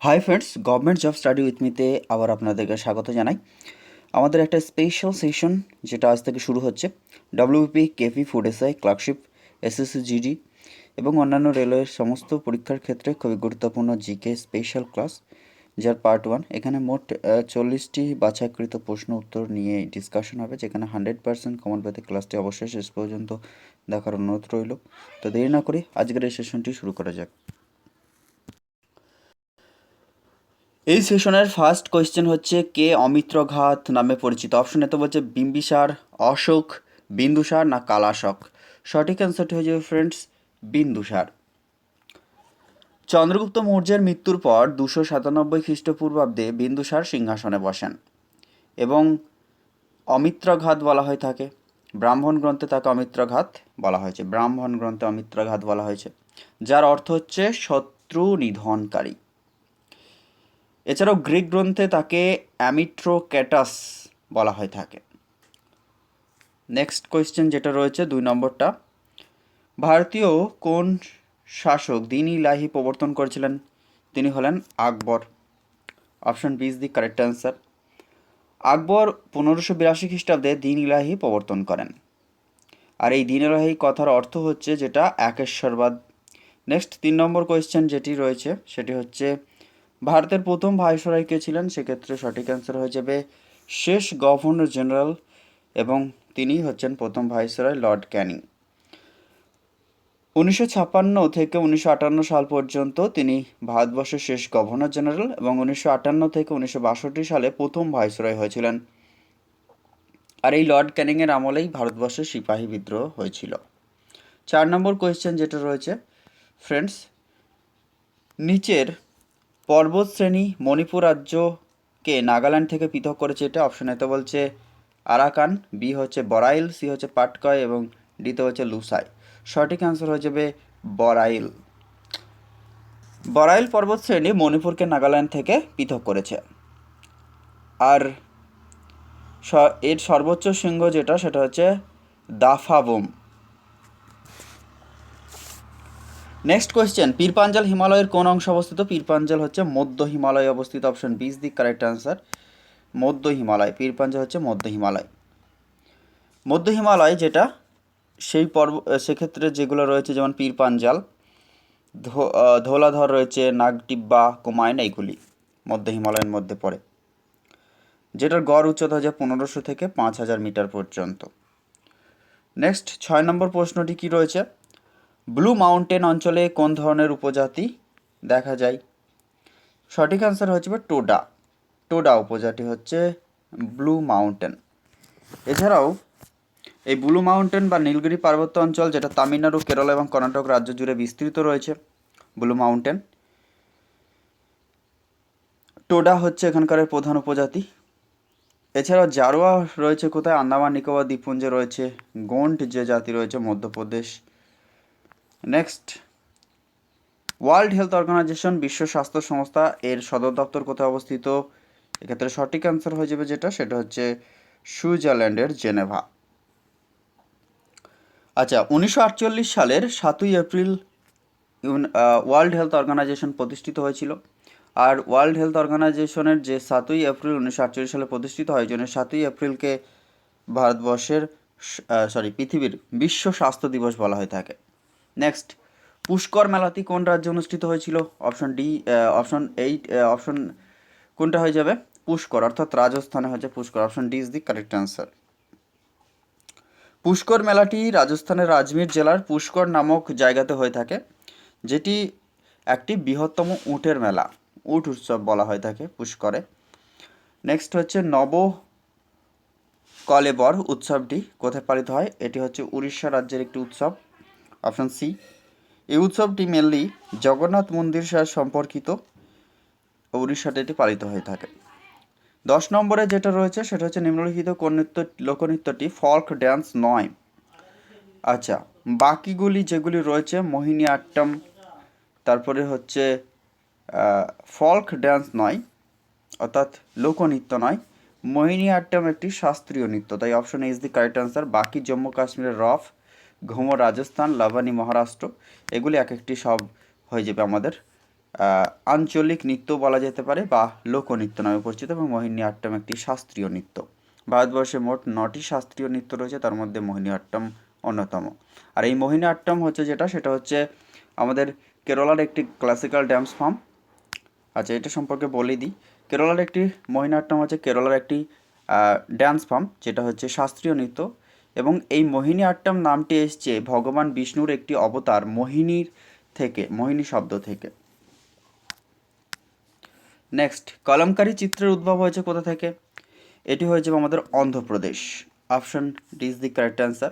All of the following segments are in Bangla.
Hi friends government job study with মিতে আবার আপনাদেরকে স্বাগত জানাই। আমাদের একটা স্পেশাল সেশন যেটা আজ থেকে শুরু হচ্ছে। WP KP food SI clerkship SSC GD এবং অন্যান্য রেলওয়ের সমস্ত পরীক্ষার ক্ষেত্রে খুবই গুরুত্বপূর্ণ জিকে স্পেশাল ক্লাস যার পার্ট ওয়ান এখানে মোট চল্লিশটি বাছাইকৃত প্রশ্ন উত্তর নিয়ে ডিসকাশন হবে, যেখানে হান্ড্রেড পার্সেন্ট কমন পেতে ক্লাসটি অবশ্যই শেষ পর্যন্ত দেখার অনুরোধ রইল। তো দেরি না করে আজকের এই সেশনটি শুরু করা যাক। এই সেশনের ফার্স্ট কোয়েশ্চেন হচ্ছে, কে অমিত্রঘাত নামে পরিচিত? অপশন এতে বলছে বিম্বিসার, অশোক, বিন্দুসার না কালাশক? সঠিক অ্যান্সারটি হয়ে যাবে ফ্রেন্ডস বিন্দুসার। চন্দ্রগুপ্ত মৌর্যের মৃত্যুর পর দুশো সাতানব্বই খ্রিস্টপূর্বাব্দে বিন্দুসার সিংহাসনে বসেন এবং অমিত্রঘাত বলা হয়ে থাকে। ব্রাহ্মণ গ্রন্থে তাকে অমিত্রঘাত বলা হয়েছে। ব্রাহ্মণ গ্রন্থে অমিত্রঘাত বলা হয়েছে, যার অর্থ হচ্ছে শত্রু নিধনকারী। এছাড়াও গ্রিক গ্রন্থে তাকে অ্যামিট্রোক্যাটাস বলা হয়ে থাকে। নেক্সট কোয়েশ্চেন যেটা রয়েছে, দুই নম্বরটা। ভারতীয় কোন শাসক দিন ইলাহি প্রবর্তন করেছিলেন? তিনি হলেন Akbar. Option B is the correct answer Akbar পনেরোশো বিরাশি খ্রিস্টাব্দে দিন ইলাহি প্রবর্তন করেন। আর এই দিন ইলাহি কথার অর্থ হচ্ছে যেটা একেশ্বরবাদ। নেক্সট তিন নম্বর কোয়েশ্চেন যেটি রয়েছে, সেটি হচ্ছে ভারতের প্রথম ভাইসরয় কে ছিলেন, সেক্ষেত্রে সঠিক অ্যান্সার হয়ে যাবে শেষ গভর্নর জেনারেল এবং তিনি হচ্ছেন প্রথম ভাইসরয় লর্ড ক্যানিং। উনিশশো ছাপ্পান্ন থেকে উনিশশো আটান্ন সাল পর্যন্ত তিনি ভারতবর্ষের শেষ গভর্নর জেনারেল এবং উনিশশো আটান্ন থেকে উনিশশো বাষট্টি সালে প্রথম ভাইসরয় হয়েছিলেন। আর এই লর্ড ক্যানিংয়ের আমলেই ভারতবর্ষের সিপাহী বিদ্রোহ হয়েছিল। চার নম্বর কোয়েশ্চেন যেটা রয়েছে ফ্রেন্ডস নিচের পর্বত শ্রেণি মণিপুর রাজ্যকে নাগাল্যান্ড থেকে পৃথক করেছে এটা অপশন এতে বলছে আরাকান বি হচ্ছে বরাইল সি হচ্ছে পাটকয় এবং ডিতে হচ্ছে লুসাই। সঠিক অ্যান্সার হয়ে যাবে বরাইল। বরাইল পর্বত শ্রেণি মণিপুরকে নাগাল্যান্ড থেকে পৃথক করেছে। আর এর সর্বোচ্চ শৃঙ্গ যেটা, সেটা হচ্ছে দাফাবুম নেক্সট কোয়েশ্চেন পীরপাঞ্জাল হিমালয়ের কোন অংশ অবস্থিত? পীরপাঞ্জাল হচ্ছে মধ্য হিমালয়ে অবস্থিত। Option B is the correct answer মধ্য হিমালয়। পীরপাঞ্জাল হচ্ছে মধ্য হিমালয়। মধ্য হিমালয় যেটা, সেই পর্ব, সেক্ষেত্রে যেগুলো রয়েছে, যেমন পীরপাঞ্জাল ধোলাধর রয়েছে, নাগটিব্বা কুমায়ন এইগুলি মধ্য হিমালয়ের মধ্যে পড়ে। যেটার গড় উচ্চতা হচ্ছে পনেরোশো থেকে পাঁচ হাজার মিটার পর্যন্ত। নেক্সট ছয় নম্বর প্রশ্নটি কি রয়েছে? ব্লু মাউন্টেন অঞ্চলে কোন ধরনের উপজাতি দেখা যায়? সঠিক অ্যান্সার হচ্ছে টোডা। টোডা উপজাতি হচ্ছে ব্লু মাউন্টেন। এছাড়াও, এই ব্লু মাউন্টেন বা নীলগিরি পার্বত্য অঞ্চল, যেটা তামিলনাড়ু, কেরল এবং কর্ণাটক রাজ্য জুড়ে বিস্তৃত রয়েছে, ব্লু মাউন্টেন। টোডা হচ্ছে এখানকার প্রধান উপজাতি। এছাড়াও জারোয়া রয়েছে কোথায়? আন্দামান, নিকোবর, দ্বীপপুঞ্জে রয়েছে, গোন্ড যে জাতি রয়েছে, Madhya Pradesh. Next world health organization বিশ্ব স্বাস্থ্য সংস্থা এর সদর দপ্তর কোথায় অবস্থিত? এক্ষেত্রে সঠিক অ্যান্সার হয়ে যাবে যেটা, সেটা হচ্ছে সুইজারল্যান্ডের জেনেভা। আচ্ছা উনিশশো আটচল্লিশ সালের সাতই এপ্রিল ওয়ার্ল্ড হেলথ অর্গানাইজেশন প্রতিষ্ঠিত হয়েছিল। আর ওয়ার্ল্ড হেলথ অর্গানাইজেশনের যে সাতই এপ্রিল উনিশশো আটচল্লিশ সালে প্রতিষ্ঠিত হয় জন্য সাতই এপ্রিলকে ভারতবর্ষের সরি পৃথিবীর বিশ্ব স্বাস্থ্য দিবস বলা হয়ে থাকে। নেক্সট পুষ্কর মেলাটি কোন রাজ্যে অনুষ্ঠিত হয়েছিল? Option D option eight option কোনটা হয়ে যাবে? পুষ্কর, অর্থাৎ রাজস্থানে হচ্ছে Pushkar. Option D is the correct answer Pushkar মেলাটি রাজস্থানের রাজমির জেলার পুষ্কর নামক জায়গাতে হয়ে থাকে, যেটি একটি বৃহত্তম উটের মেলা। উট উৎসব বলা হয়ে থাকে পুষ্করে। নেক্সট হচ্ছে নব কলেবর উৎসবটি কোথায় পালিত হয়? এটি হচ্ছে উড়িষ্যা রাজ্যের একটি উৎসব। Option C. এই উৎসবটি মেনলি জগন্নাথ মন্দির সাথে সম্পর্কিত উড়িষ্যাতে এটি পালিত হয়ে থাকে। দশ নম্বরে যেটা রয়েছে সেটা হচ্ছে নিম্নলিখিত কোন নৃত্য লোকনৃত্যটি ফল্ক ড্যান্স নয়। আচ্ছা বাকিগুলি যেগুলি রয়েছে, মোহিনী আট্টম, তারপরে হচ্ছে ফল্ক ড্যান্স নয়, অর্থাৎ লোকনৃত্য নয়। মোহিনী আট্টম একটি শাস্ত্রীয় নৃত্য, তাই option is the correct answer বাকি জম্মু কাশ্মীরের রফ ঘুমো রাজস্থান, লাভানি মহারাষ্ট্র, এগুলি এক একটি সব হয়ে যাবে আমাদের। আঞ্চলিক নৃত্য বলা যেতে পারে বা লোকনৃত্য নামে পরিচিত এবং মোহিনীআট্টম একটি শাস্ত্রীয় নৃত্য। ভারতবর্ষে মোট নটি শাস্ত্রীয় নৃত্য রয়েছে, তার মধ্যে মোহিনী মোহিনীআট্টম অন্যতম। আর এই মোহিনীআট্টম হচ্ছে যেটা, সেটা হচ্ছে আমাদের কেরলার একটি ক্লাসিক্যাল ড্যান্স ফর্ম আচ্ছা এটা সম্পর্কে বলে দিই। কেরলার একটি মোহিনীআট্টম হচ্ছে কেরলার একটি ড্যান্স ফর্ম যেটা হচ্ছে শাস্ত্রীয় নৃত্য। এবং এই মোহিনী মোহিনীআট্টম নামটি এসছে ভগবান বিষ্ণুর একটি অবতার মোহিনীর থেকে, মোহিনী শব্দ থেকে। নেক্সট কলমকারী চিত্রের উদ্ভব হয়েছে কোথা থেকে? এটি হয়েছে আমাদের Andhra Pradesh. Option D is the correct answer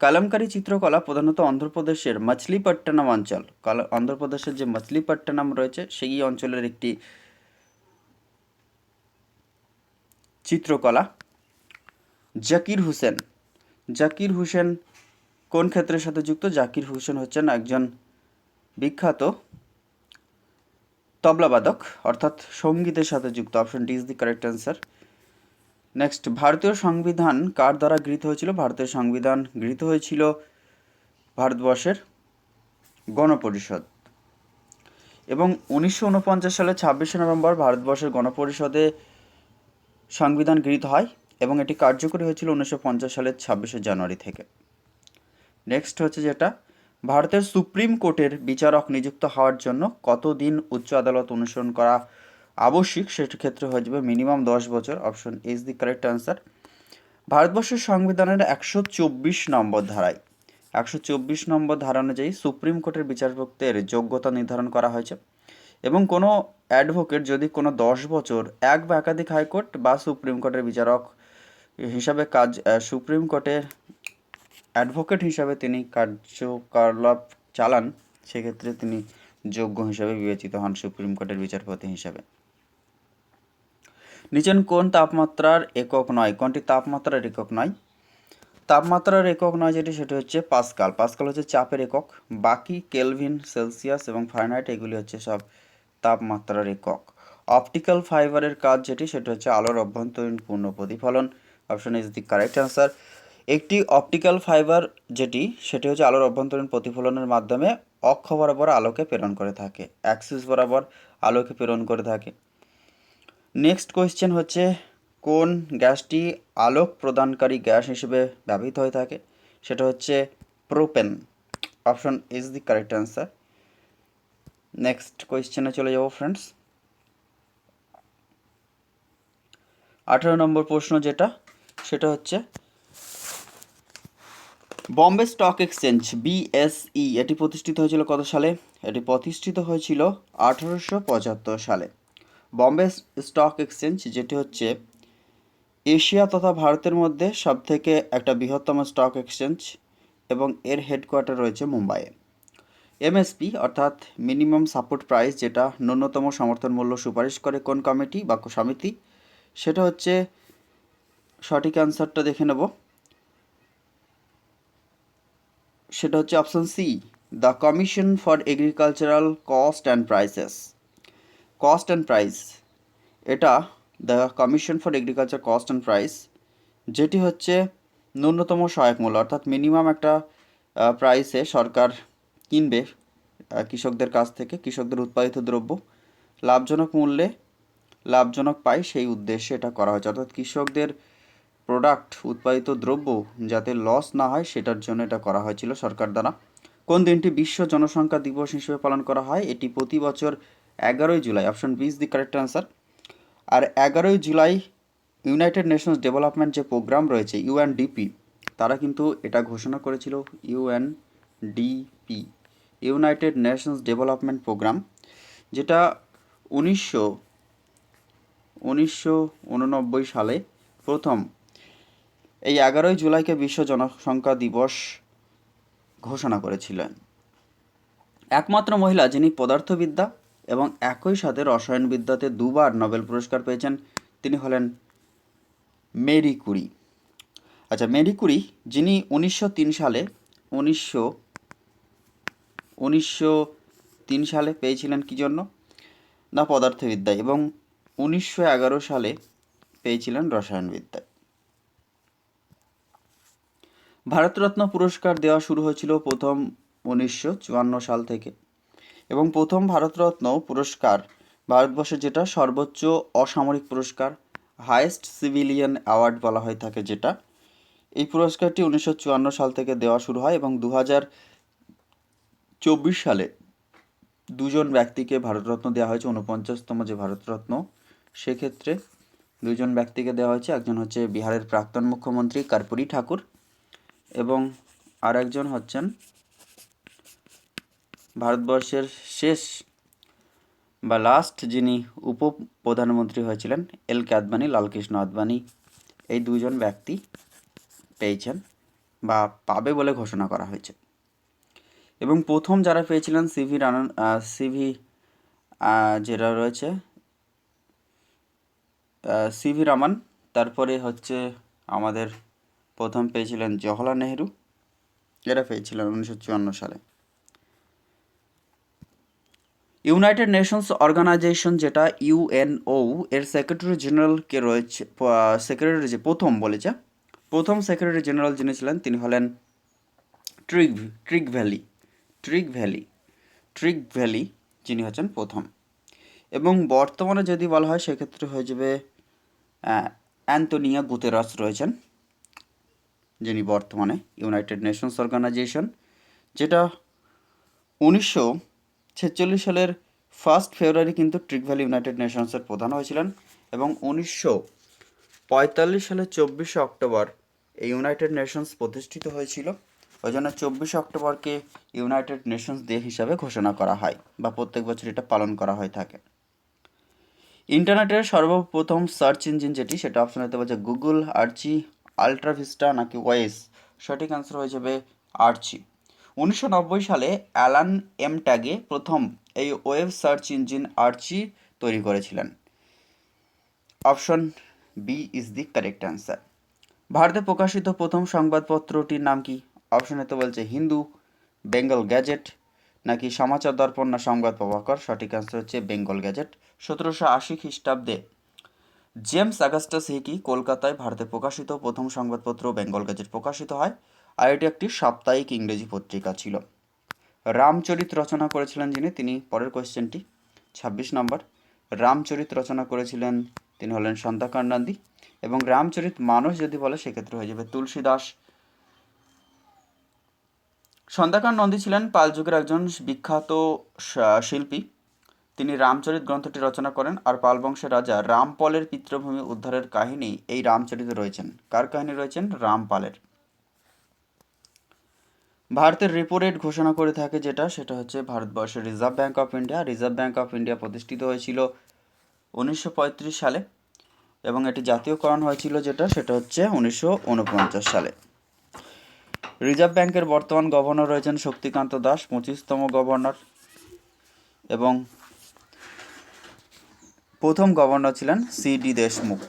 Kalamkari চিত্রকলা প্রধানত অন্ধ্রপ্রদেশের মাছলিপট্টনম অঞ্চল। অন্ধ্রপ্রদেশের যে মাছলিপট্টনম রয়েছে, সেই অঞ্চলের একটি চিত্রকলা। জাকির হোসেন জাকির হোসেন কোন ক্ষেত্রের সাথে যুক্ত? জাকির হোসেন হচ্ছেন একজন বিখ্যাত তবলাবাদক অর্থাৎ সঙ্গীতের সাথে যুক্ত। Option D is the correct answer next ভারতীয় সংবিধান কার দ্বারা গৃহীত হয়েছিল? ভারতীয় সংবিধান গৃহীত হয়েছিল ভারতবর্ষের গণপরিষদ। এবং উনিশশো উনপঞ্চাশ সালের ছাব্বিশে নভেম্বর ভারতবর্ষের গণপরিষদে সংবিধান গৃহীত হয়। এবং এটি কার্যকরী হয়েছিল উনিশশো পঞ্চাশ সালের ছাব্বিশে জানুয়ারি থেকে। নেক্সট হচ্ছে যেটা, ভারতের সুপ্রিম কোর্টের বিচারক নিযুক্ত হওয়ার জন্য কতদিন উচ্চ আদালত অনুসরণ করা আবশ্যিক সেটির ক্ষেত্রে হয়ে যাবে মিনিমাম দশ বছর option is the correct answer ভারতবর্ষের সংবিধানের একশো চব্বিশ নম্বর ধারায়, একশো চব্বিশ নম্বর ধারা অনুযায়ী সুপ্রিম কোর্টের বিচারপতির যোগ্যতা নির্ধারণ করা হয়েছে এবং কোনো অ্যাডভোকেট যদি কোনো দশ বছর এক বা একাধিক হাইকোর্ট বা সুপ্রিম কোর্টের বিচারক হিসাবে কাজ সুপ্রিম কোর্টের অ্যাডভোকেট হিসাবে তিনি কার্যকলাপ চালান, সেক্ষেত্রে তিনি যোগ্য হিসাবে বিবেচিত হন সুপ্রিম কোর্টের বিচারপতি হিসাবে। নিচেন কোন তাপমাত্রার একক নয়? কোনটি তাপমাত্রার একক নয়? তাপমাত্রার একক নয় যেটি, সেটি হচ্ছে পাস্কাল। পাস্কাল হচ্ছে চাপের একক। বাকি কেলভিন, সেলসিয়াস এবং ফারেনহাইট, এগুলি হচ্ছে সব তাপমাত্রার একক। অপটিক্যাল ফাইবারের কাজ যেটি, সেটি হচ্ছে আলোর অভ্যন্তরীণ পূর্ণ প্রতিফলন। Option is the correct answer একটি অপটিক্যাল ফাইবার যেটি, সেটি হচ্ছে আলোর অভ্যন্তরীণ প্রতিফলনের মাধ্যমে অক্ষ বরাবর আলোকে প্রেরণ করে থাকে অ্যাক্সিস বরাবর আলোকে প্রেরণ করে থাকে। নেক্সট কোয়েশ্চেন হচ্ছে, কোন গ্যাসটি আলোক প্রদানকারী গ্যাস হিসেবে ব্যবহৃত হয়ে থাকে? সেটা হচ্ছে propane option is the correct answer next কোয়েশ্চেনে চলে যাব ফ্রেন্ডস আঠারো নম্বর প্রশ্ন যেটা সেটা হচ্ছে বম্বে স্টক এক্সচেঞ্জ বিএসই এটি প্রতিষ্ঠিত হয়েছিল কত সালে? এটি প্রতিষ্ঠিত হয়েছিল আঠারোশো পঁচাত্তর সালে। বম্বে স্টক এক্সচেঞ্জ, যেটি হচ্ছে এশিয়া তথা ভারতের মধ্যে সবথেকে একটা বৃহত্তম স্টক এক্সচেঞ্জ এবং এর হেডকোয়ার্টার রয়েছে মুম্বাইয়ে এমএসপি অর্থাৎ মিনিমাম সাপোর্ট প্রাইস, যেটা ন্যূনতম সমর্থন মূল্য সুপারিশ করে কোন কমিটি বা সমিতি সেটা হচ্ছে সঠিক অ্যান্সারটা দেখে নেব। সেটা হচ্ছে option C the commission for agricultural cost and prices cost and price এটা the commission for agriculture cost and price যেটি হচ্ছে ন্যূনতম সহায়ক মূল্য, অর্থাৎ মিনিমাম একটা প্রাইসে সরকার কিনবে কৃষকদের কাছ থেকে, কৃষকদের উৎপাদিত দ্রব্য। লাভজনক মূল্যে লাভজনক পায় সেই উদ্দেশ্যে এটা করা হয়েছে। অর্থাৎ কৃষকদের প্রোডাক্ট উৎপাদিত দ্রব্য যাতে লস না হয়, সেটার জন্য এটা করা হয়েছিল সরকার দ্বারা। কোন দিনটি বিশ্ব জনসংখ্যা দিবস হিসেবে পালন করা হয়, এটি প্রতি বছর এগারোই July. Option B is the correct answer আর এগারোই জুলাই ইউনাইটেড নেশনস ডেভেলপমেন্ট যে প্রোগ্রাম রয়েছে ইউএনডিপি তারা কিন্তু এটা ঘোষণা করেছিল UNDP united nations development programme যেটা উনিশশো উনিশশো সালে প্রথম এই এগারোই জুলাইকে বিশ্ব জনসংখ্যা দিবস ঘোষণা করেছিলেন। একমাত্র মহিলা যিনি পদার্থবিদ্যা এবং একই সাথে রসায়নবিদ্যাতে দুবার নোবেল পুরস্কার পেয়েছেন, তিনি হলেন মেরি কুরি। আচ্ছা মেরি কুরি যিনি উনিশশো তিন সালে, উনিশশো উনিশশো তিন সালে পেয়েছিলেন কী জন্য? না, পদার্থবিদ্যায়। এবং উনিশশো এগারো সালে পেয়েছিলেন রসায়নবিদ্যায়। ভারতরত্ন পুরস্কার দেওয়া শুরু হয়েছিল প্রথম উনিশশো চুয়ান্ন সাল থেকে। এবং প্রথম ভারতরত্ন পুরস্কার ভারতবর্ষের যেটা সর্বোচ্চ অসামরিক পুরস্কার, হায়েস্ট সিভিলিয়ান অ্যাওয়ার্ড বলা হয়ে থাকে যেটা। এই পুরস্কারটি উনিশশো চুয়ান্ন সাল থেকে দেওয়া শুরু হয় এবং দু হাজার চব্বিশ সালে দুজন ব্যক্তিকে ভারতরত্ন দেওয়া হয়েছে। উনপঞ্চাশতম যে ভারতরত্ন, সেক্ষেত্রে দুজন ব্যক্তিকে দেওয়া হয়েছে। একজন হচ্ছে বিহারের প্রাক্তন মুখ্যমন্ত্রী কর্পূরী ঠাকুর। এবং আরেকজন হচ্ছেন ভারতবর্ষের শেষ বা লাস্ট যিনি উপ প্রধানমন্ত্রী হয়েছিলেন এল কে আদবানি, লালকৃষ্ণ আদবানি, এই দুজন ব্যক্তি পেয়েছেন বা পাবে বলে ঘোষণা করা হয়েছে। এবং প্রথম যারা পেয়েছিলেন সিভি রানন সিভি যেটা রয়েছে সিভি রামান, তারপরে হচ্ছে আমাদের প্রথম পেয়েছিলেন জওহরলাল নেহেরু এরা পেয়েছিলেন উনিশশো চুয়ান্ন সালে। ইউনাইটেড নেশনস অর্গানাইজেশন, যেটা ইউএনও এর সেক্রেটারি জেনারেলকে রয়েছে সেক্রেটারি যে প্রথম বলেছে, প্রথম সেক্রেটারি জেনারেল যিনি ছিলেন তিনি হলেন trick trick valley trick valley trick valley যিনি হচ্ছেন প্রথম। এবং বর্তমানে যদি বলা হয়, সেক্ষেত্রে হয়ে যাবে অ্যান্টোনিয়া গুতেরাস রয়েছেন। যিনি বর্তমানে ইউনাইটেড নেশনস অর্গানাইজেশন যেটা উনিশশো ছেচল্লিশ সালের ফার্স্ট ফেব্রুয়ারি কিন্তু ট্রিক ভ্যালি ইউনাইটেড নেশনসের প্রধান হয়েছিলেন এবং উনিশশো পঁয়তাল্লিশ সালের চব্বিশে অক্টোবর এই ইউনাইটেড নেশনস প্রতিষ্ঠিত হয়েছিল। ওই জন্য চব্বিশে অক্টোবরকে ইউনাইটেড নেশনস ডে হিসাবে ঘোষণা করা হয় বা প্রত্যেক বছর এটা পালন করা হয়ে থাকে। ইন্টারনেটের সর্বপ্রথম সার্চ ইঞ্জিন যেটি, সেটা অপশন হতে পারছে গুগল আর্চি আলট্রাভিস্টা নাকি ওয়েস? সঠিক অ্যান্সার হয়ে যাবে আর্চি। উনিশশো নব্বই সালে অ্যালান এম ট্যাগে প্রথম এই ওয়েব সার্চ ইঞ্জিন আর্চি তৈরি করেছিলেন। Option B is the correct answer. ভারতে প্রকাশিত প্রথম সংবাদপত্রটির নাম কি? অপশন এতে বলছে হিন্দু, বেঙ্গল গ্যাজেট, নাকি সমাচার দর্পণ না সংবাদ প্রভাকর? সঠিক অ্যান্সার হচ্ছে বেঙ্গল গ্যাজেট। সতেরোশো আশি খ্রিস্টাব্দে জেমস অগাস্টাস হিকি কলকাতায় ভারতে প্রকাশিত প্রথম সংবাদপত্র বেঙ্গল গ্যাজেট প্রকাশিত হয়? আর এটি একটি সাপ্তাহিক ইংরেজি পত্রিকা ছিল। রামচরিত রচনা করেছিলেন যিনি, তিনি পরের কোয়েশ্চেনটি, ছাব্বিশ নম্বর। রামচরিত রচনা করেছিলেন তিনি হলেন সন্তাকার নন্দী এবং রামচরিত মানুষ যদি বলে, সেক্ষেত্রে হয়ে যাবে তুলসী দাস সন্ধ্যাকার নন্দী ছিলেন পাল যুগের একজন বিখ্যাত শিল্পী। তিনি রামচরিত গ্রন্থটি রচনা করেন আর পাল বংশের রাজা রামপলের পিতৃভূমি উদ্ধারের কাহিনী এই রামচরিতে রয়েছেন। কার কাহিনী রয়েছেন? রামপালের। ভারতের রেপো রেট ঘোষণা করে থাকে যেটা, সেটা হচ্ছে ভারতবর্ষের Reserve Bank of India Reserve Bank of India প্রতিষ্ঠিত হয়েছিল উনিশশো পঁয়ত্রিশ সালে এবং এটি জাতীয়করণ হয়েছিল যেটা, সেটা হচ্ছে উনিশশো ঊনপঞ্চাশ সালে। রিজার্ভ ব্যাংকের বর্তমান গভর্নর রয়েছেন শক্তিকান্ত দাস, পঁচিশতম গভর্নর এবং প্রথম গভর্নর ছিলেন সি ডি দেশমুখ।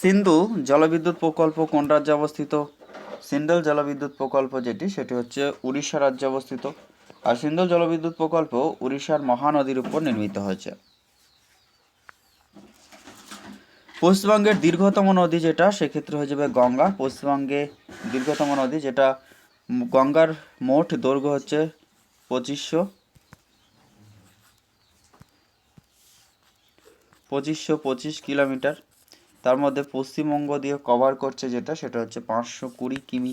সিন্ধু জলবিদ্যুৎ প্রকল্প কোন রাজ্যে অবস্থিত? সিন্ধল জলবিদ্যুৎ প্রকল্প যেটি, সেটি হচ্ছে উড়িষ্যা রাজ্যে অবস্থিত। আর সিন্ধল জলবিদ্যুৎ প্রকল্প উড়িষ্যার মহানদীর উপর নির্মিত হয়েছে। পশ্চিমবঙ্গের দীর্ঘতম নদী যেটা, সেক্ষেত্রে হয়ে যাবে গঙ্গা। পশ্চিমবঙ্গে দীর্ঘতম নদী যেটা, গঙ্গার মোট দৈর্ঘ্য হচ্ছে পঁচিশশো। পঁচিশশো পঁচিশ কিলোমিটার। তার মধ্যে পশ্চিমবঙ্গ দিয়ে কভার করছে যেটা, সেটা হচ্ছে পাঁচশো কুড়ি কিমি,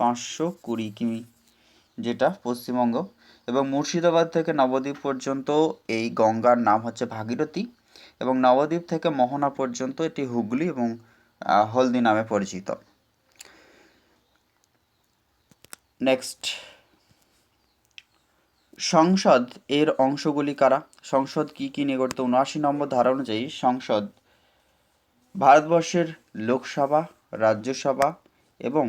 পাঁচশো কুড়ি কিমি যেটা পশ্চিমবঙ্গ। এবং মুর্শিদাবাদ থেকে নবদ্বীপ পর্যন্ত এই গঙ্গার নাম হচ্ছে ভাগীরথী। এবং নবদ্বীপ থেকে মোহনা পর্যন্ত এটি হুগলি এবং হলদি নামে পরিচিত। নেক্সট সংসদ এর অংশগুলি কারা? সংসদ কি কি নিয়ে গঠিত? উনআশি নম্বর ধারা অনুযায়ী সংসদ, ভারতবর্ষের লোকসভা, রাজ্যসভা এবং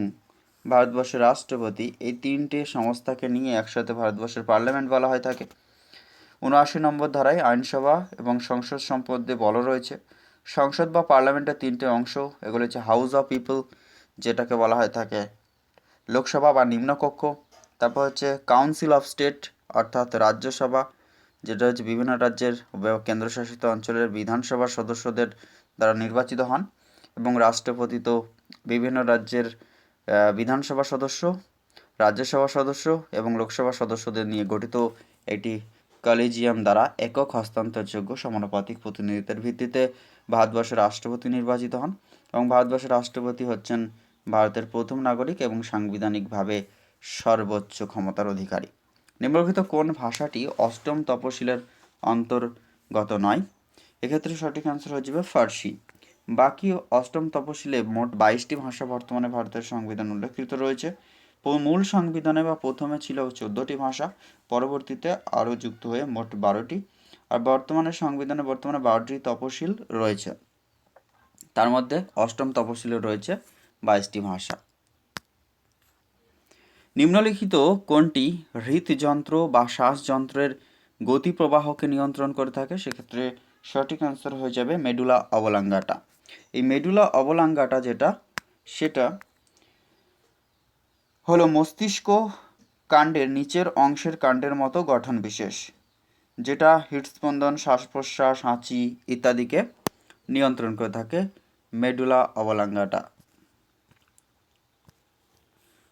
ভারতবর্ষের রাষ্ট্রপতি এই তিনটে সংস্থাকে নিয়ে একসাথে ভারতবর্ষের পার্লামেন্ট বলা হয় থাকে। উনআশি নম্বর ধারায় আইনসভা এবং সংসদ সম্পদে বলা রয়েছে। সংসদ বা পার্লামেন্টের তিনটে অংশ, এগুলো হচ্ছে হাউস অফ পিপল, যেটাকে বলা হয় থাকে লোকসভা বা নিম্নকক্ষ, তারপর হচ্ছে কাউন্সিল অফ স্টেট অর্থাৎ রাজ্যসভা, যেটা হচ্ছে বিভিন্ন রাজ্যের কেন্দ্রশাসিত অঞ্চলের বিধানসভার সদস্যদের দ্বারা নির্বাচিত হন এবং রাষ্ট্রপতি তো বিভিন্ন রাজ্যের বিধানসভা সদস্য, রাজ্যসভা সদস্য এবং লোকসভা সদস্যদের নিয়ে গঠিত এটি কলেজিয়াম দ্বারা একক হস্তান্তরযোগ্য সমানুপাতিক প্রতিনিধিত্বের ভিত্তিতে ভারতবর্ষের রাষ্ট্রপতি নির্বাচিত হন এবং ভারতবর্ষের রাষ্ট্রপতি হচ্ছেন ভারতের প্রথম নাগরিক এবং সাংবিধানিকভাবে সর্বোচ্চ ক্ষমতার অধিকারী। নিম্নলিখিত কোন ভাষাটি অষ্টম তপশিলের অন্তর্গত নয়? এক্ষেত্রে সঠিক অ্যান্সার হয়ে যাবে ফার্সি। বাকি অষ্টম তপশিলে মোট বাইশটি ভাষা বর্তমানে ভারতের সংবিধান উল্লেখিত রয়েছে। মূল সংবিধানে বা প্রথমে ছিল চোদ্দোটি ভাষা, পরবর্তীতে আরও যুক্ত হয়ে মোট বারোটি, আর বর্তমানে সংবিধানে বর্তমানে বারোটি তপশিল রয়েছে। তার মধ্যে অষ্টম তপশিলে রয়েছে বাইশটি ভাষা। নিম্নলিখিত কোনটি হৃদযন্ত্র বা শ্বাসযন্ত্রের গতি প্রবাহকে নিয়ন্ত্রণ করে থাকে? সেক্ষেত্রে সঠিক অ্যান্সার হয়ে যাবে মেডুলা অবলাঙ্গাটা। এই মেডুলা অবলাঙ্গাটা যেটা, সেটা হলো মস্তিষ্ক কাণ্ডের নিচের অংশের কাণ্ডের মতো গঠন বিশেষ, যেটা হৃদস্পন্দন শ্বাস প্রশ্বাস হাঁচি ইত্যাদিকে নিয়ন্ত্রণ করে থাকে মেডুলা অবলাঙ্গাটা।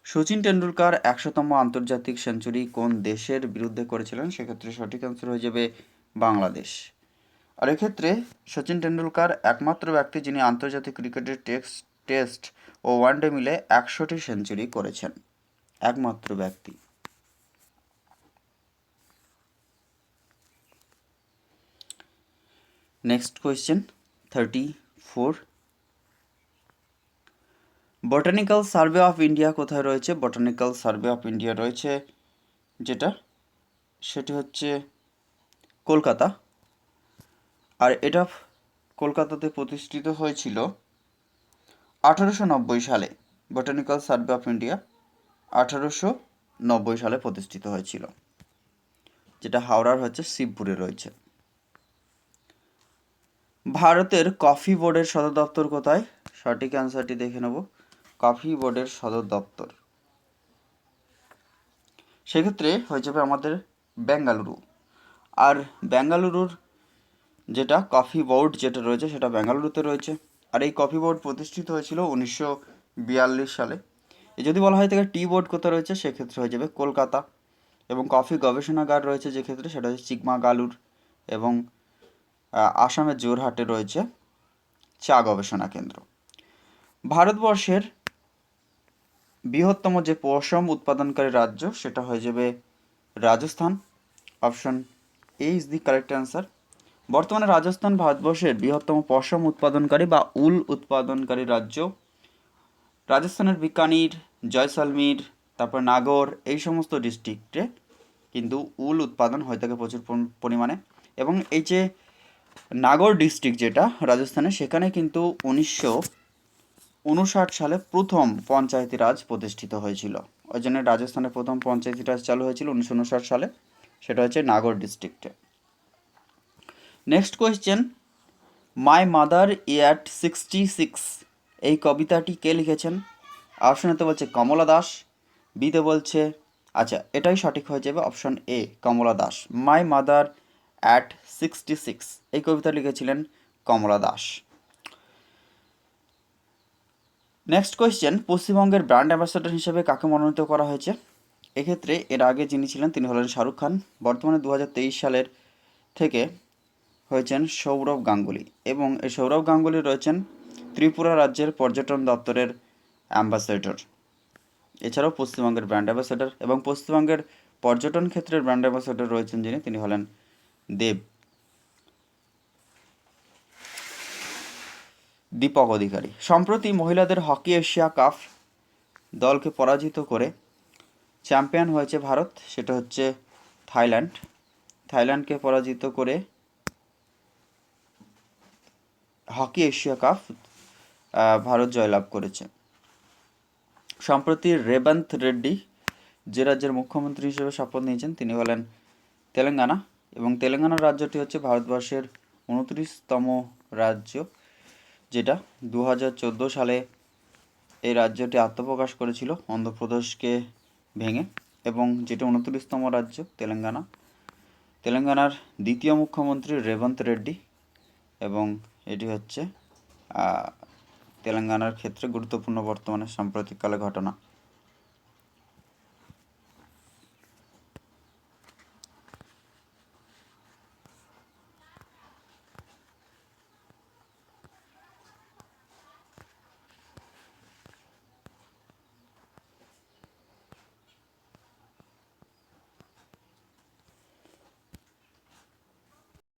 সচিন টেন্ডুলকার একশোতম আন্তর্জাতিক সেঞ্চুরি কোন দেশের বিরুদ্ধে করেছিলেন? সেক্ষেত্রে সঠিক অ্যান্সার হয়ে যাবে বাংলাদেশ। আর এক্ষেত্রে সচিন টেন্ডুলকার একমাত্র ব্যক্তি যিনি আন্তর্জাতিক ক্রিকেটের টেস্ট টেস্ট ও ওয়ানডে মিলে একশোটি সেঞ্চুরি করেছেন। একমাত্র ব্যক্তি। Next question thirty four Botanical Survey of India কোথায় রয়েছে? বটানিক্যাল সার্ভে অফ ইন্ডিয়া রয়েছে যেটা, সেটি হচ্ছে কলকাতা। আর এটা কলকাতাতে প্রতিষ্ঠিত হয়েছিল আঠারোশো নব্বই সালে। বটানিক্যাল সার্ভে অফ ইন্ডিয়া আঠারোশো নব্বই সালে প্রতিষ্ঠিত হয়েছিল, যেটা হাওড়ার হচ্ছে শিবপুরে রয়েছে। ভারতের কফি বোর্ডের সদর দপ্তর কোথায়? সঠিক অ্যান্সারটি দেখে নেব। কফি বোর্ডের সদর দপ্তর। সেক্ষেত্রে হয়ে যাবে আমাদের বেঙ্গালুরু। আর বেঙ্গালুরুর যেটা কফি বোর্ড যেটা রয়েছে সেটা বেঙ্গালুরুতে রয়েছে। আর এই কফি বোর্ড প্রতিষ্ঠিত হয়েছিল উনিশশো বিয়াল্লিশ সালে। যদি বলা হয় থেকে টি বোর্ড কোথায় রয়েছে? সেক্ষেত্রে হয়ে যাবে কলকাতা। এবং কফি গবেষণাগার রয়েছে যে ক্ষেত্রে, সেটা হচ্ছে চিকমাগালুর এবং আসামের জোরহাটে রয়েছে চা গবেষণা কেন্দ্র। ভারতবর্ষের বৃহত্তম যে পশম উৎপাদনকারী রাজ্য, সেটা হয়ে যাবে Rajasthan. Option A is the correct answer বর্তমানে রাজস্থান ভারতবর্ষের বৃহত্তম পশম উৎপাদনকারী বা উল উৎপাদনকারী রাজ্য। রাজস্থানের বিকানির, জয়সালমীর, তারপর নাগর, এই সমস্ত ডিস্ট্রিক্টে কিন্তু উল উৎপাদন হয়ে থাকে প্রচুর পরি- পরিমাণে। এবং এই যে নাগর ডিস্ট্রিক্ট যেটা রাজস্থানে, সেখানে কিন্তু উনিশশো উনষাট সালে প্রথম পঞ্চায়েতি রাজ প্রতিষ্ঠিত হয়েছিল। ওই জন্য রাজস্থানে প্রথম পঞ্চায়েতি রাজ চালু হয়েছিল উনিশশো উনষাট সালে। সেটা হচ্ছে নাগর ডিস্ট্রিক্টে next question my mother at sixty six এই কবিতাটি কে লিখেছেন? অপশনেতে বলছে কমলা দাস বিতে বলছে আচ্ছা এটাই সঠিক হয়ে যাবে option A Kamala Das. My mother at sixty six এই কবিতা লিখেছিলেন কমলা দাস। নেক্সট কোয়েশ্চেন পশ্চিমবঙ্গের ব্র্যান্ড অ্যাম্বাসাডর হিসেবে কাকে মনোনীত করা হয়েছে? এক্ষেত্রে এর আগে যিনি ছিলেন, তিনি হলেন শাহরুখ খান। বর্তমানে দু হাজার তেইশ সালের থেকে হয়েছেন সৌরভ গাঙ্গুলি এবং এই সৌরভ গাঙ্গুলি রয়েছেন ত্রিপুরা রাজ্যের পর্যটন দপ্তরের অ্যাম্বাসেডর এছাড়াও পশ্চিমবঙ্গের ব্র্যান্ড অ্যাম্বাসেডর এবং পশ্চিমবঙ্গের পর্যটন ক্ষেত্রের ব্র্যান্ড অ্যাম্বাসেডর রয়েছেন যিনি, তিনি হলেন দেব। দীপক অধিকারী। সম্প্রতি মহিলাদের হকি এশিয়া কাপ দলকে পরাজিত করে চ্যাম্পিয়ন হয়েছে ভারত, সেটা হচ্ছে থাইল্যান্ড। থাইল্যান্ডকে পরাজিত করে হকি এশিয়া কাপ ভারত জয়লাভ করেছে। সম্প্রতি রেবন্ত রেড্ডি যে রাজ্যের মুখ্যমন্ত্রী হিসেবে শপথ নিয়েছেন, তিনি হলেন তেলেঙ্গানা। এবং তেলেঙ্গানা রাজ্যটি হচ্ছে ভারতবর্ষের উনত্রিশতম রাজ্য। যেটা দু হাজার চোদ্দ সালে এই রাজ্যটি আত্মপ্রকাশ করেছিল অন্ধ্রপ্রদেশকে ভেঙে এবং যেটা উনত্রিশতম রাজ্য, তেলেঙ্গানা। তেলেঙ্গানার দ্বিতীয় মুখ্যমন্ত্রী রেবন্ত রেড্ডি এবং এটি হচ্ছে তেলেঙ্গানার ক্ষেত্রে গুরুত্বপূর্ণ বর্তমানে সাম্প্রতিককালে ঘটনা।